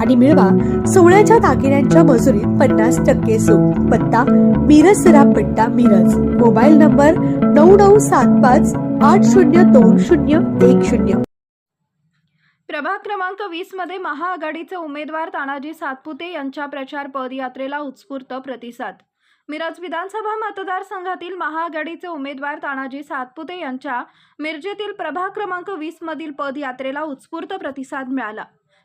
आणि मिळवा सोळ्याच्या दागिन्यांच्या मजुरीत पन्नास टक्के सूट. पत्ता मिरज सरापट्टा मिरज. मोबाईल नंबर नऊ नऊ सात पाच आठ शून्य दोन शून्य एक शून्य. प्रभाग क्रमांक वीसमध्ये महाआघाडीचे उमेदवार तानाजी सातपुते यांच्या प्रचार पदयात्रेला उत्स्फूर्त प्रतिसाद. मिरज विधानसभा मतदारसंघातील महाआघाडीचे उमेदवार तानाजी सातपुते यांच्या मिरजेतील प्रभाग क्रमांक वीस मधील पदयात्रेला उत्स्फूर्त प्रतिसाद मिळाला.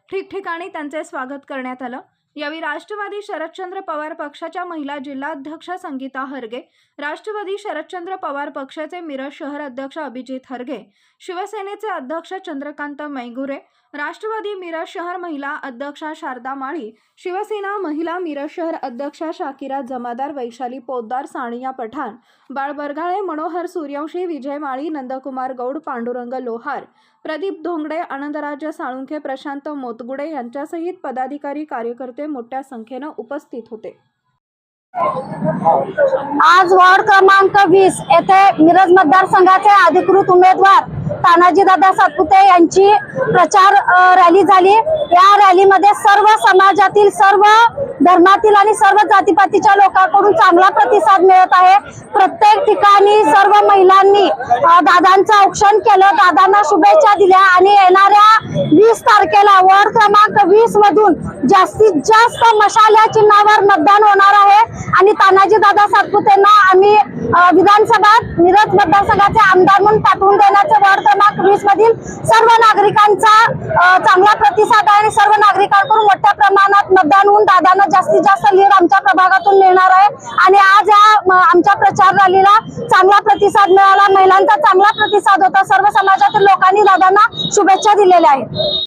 ठिकठिकाणी त्यांचे स्वागत करण्यात आलं. यावेळी राष्ट्रवादी शरदचंद्र पवार पक्षाच्या महिला जिल्हाध्यक्ष संगीता हरगे राष्ट्रवादी शरदचंद्र पवार पक्षाचे मिरज शहर अध्यक्ष अभिजित हरगे शिवसेनेचे अध्यक्ष चंद्रकांत मैगुरे राष्ट्रवादी मिरज शहर महिला अध्यक्षा शारदा माळी शिवसेना महिला मिरज शहर अध्यक्षा शाकिरा जमादार वैशाली पोद्दार सानिया पठाण बाळ बरगाळे मनोहर सूर्यवंशी विजय माळी नंदकुमार गौड पांडुरंग लोहार प्रदीप धोंगडे आनंदराज साळुंखे प्रशांत मोतगुडे यांच्यासहित पदाधिकारी कार्यकर्ते मोठ्या संख्येनं उपस्थित होते. आज वॉर्ड क्रमांक वीस येथे मिरज मतदारसंघाचे अधिकृत उमेदवार तानाजीदादा सातपुते यांची प्रचार रॅली झाली. या रॅलीमध्ये सर्व समाजातील सर्व धर्मातील आणि सर्व जातीपातीच्या लोकांकडून चांगला प्रतिसाद मिळत आहे. प्रत्येक ठिकाणी सर्व महिलांनी दादांचं औक्षण केलं. दादांना शुभेच्छा दिल्या आणि येणाऱ्या वीस तारखेला वॉर्ड क्रमांक वीस मधून जास्तीत जास्त मशाल या चिन्हावर मतदान होणार आहे. आणि तानाजी दादा सातपुतेंना आम्ही विधानसभा मिरज मतदारसंघाचे आमदार म्हणून पाठवून देण्याचे वॉर्ड क्रमांक वीस मधील सर्व नागरिकांचा चांगला प्रतिसाद आहे आणि सर्व नागरिकांकडून मोठ्या प्रमाणात मतदान होऊन दादांना जास्तीत जास्त लीड आमच्या प्रभागातून मिळणार आहे. आणि आज या आमच्या प्रचार रॅलीला चांगला प्रतिसाद मिळाला. महिलांचा चांगला प्रतिसाद होता. सर्व समाजातील लोकांनी दादांना शुभेच्छा दिलेल्या आहेत.